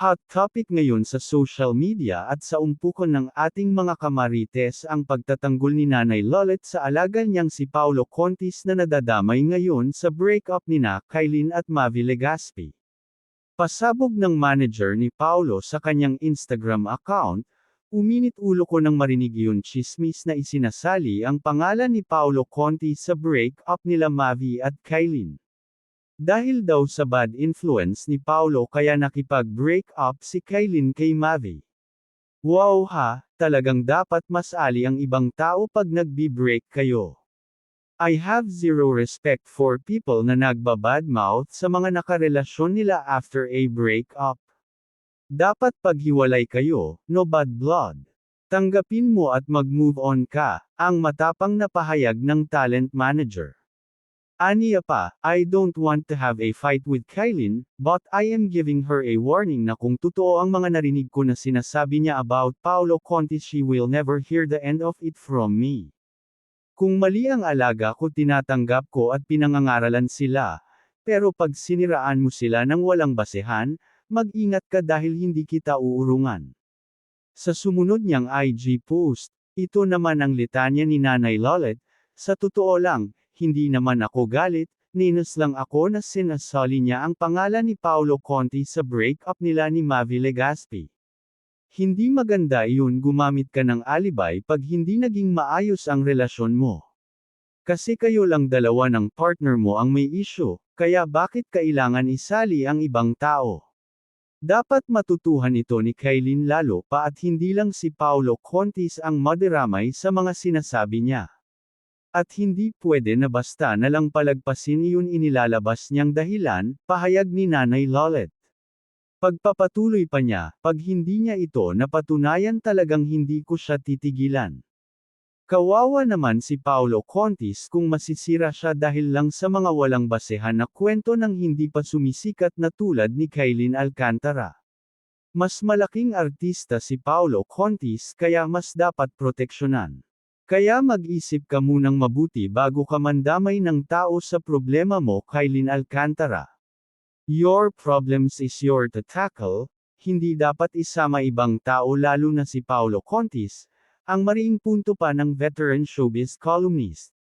Hot topic ngayon sa social media at sa umpukan ng ating mga kamarites ang pagtatanggol ni Nanay Lolet sa alaga niyang si Paolo Contis na nadadamay ngayon sa breakup nina Kailin at Mavi Legaspi. Pasabog ng manager ni Paolo sa kanyang Instagram account, uminit ulo ko nang marinig yun chismis na isinasali ang pangalan ni Paolo Conti sa breakup nila Mavi at Kailin. Dahil daw sa bad influence ni Paulo kaya nakipag-break up si Kailin kay Mavi. Wow ha, talagang dapat masali ang ibang tao pag nagbi-break kayo. I have zero respect for people na nagbabadmouth sa mga nakarelasyon nila after a breakup. Dapat paghiwalay kayo, no bad blood. Tanggapin mo at mag-move on ka, ang matapang na pahayag ng talent manager. Aniya pa, I don't want to have a fight with Kailin, but I am giving her a warning na kung totoo ang mga narinig ko na sinasabi niya about Paolo Contis she will never hear the end of it from me. Kung mali ang alaga ko tinatanggap ko at pinangangaralan sila, pero pag siniraan mo sila ng walang basehan, mag-ingat ka dahil hindi kita uurungan. Sa sumunod niyang IG post, ito naman ang litanya ni Nanay Lolet, sa totoo lang, hindi naman ako galit, ninos lang ako na sinasali niya ang pangalan ni Paolo Conti sa breakup nila ni Mavi Legaspi. Hindi maganda iyon gumamit ka ng alibay pag hindi naging maayos ang relasyon mo. Kasi kayo lang dalawa ng partner mo ang may issue, kaya bakit kailangan isali ang ibang tao? Dapat matutuhan ito ni Kailin lalo pa at hindi lang si Paolo Contis ang madiramay sa mga sinasabi niya. At hindi pwede na basta na lang palagpasin iyon inilalabas niyang dahilan, pahayag ni Nanay Lolet. Pagpapatuloy pa niya, pag hindi niya ito napatunayan talagang hindi ko siya titigilan. Kawawa naman si Paolo Contis kung masisira siya dahil lang sa mga walang basehan na kwento ng hindi pa sumisikat na tulad ni Kailin Alcantara. Mas malaking artista si Paolo Contis kaya mas dapat proteksyonan. Kaya mag-isip ka munang mabuti bago ka mandamay ng tao sa problema mo Kailin Alcantara. Your problems is your to tackle, hindi dapat isama ibang tao lalo na si Paolo Contis, ang mariing punto pa ng veteran showbiz columnist.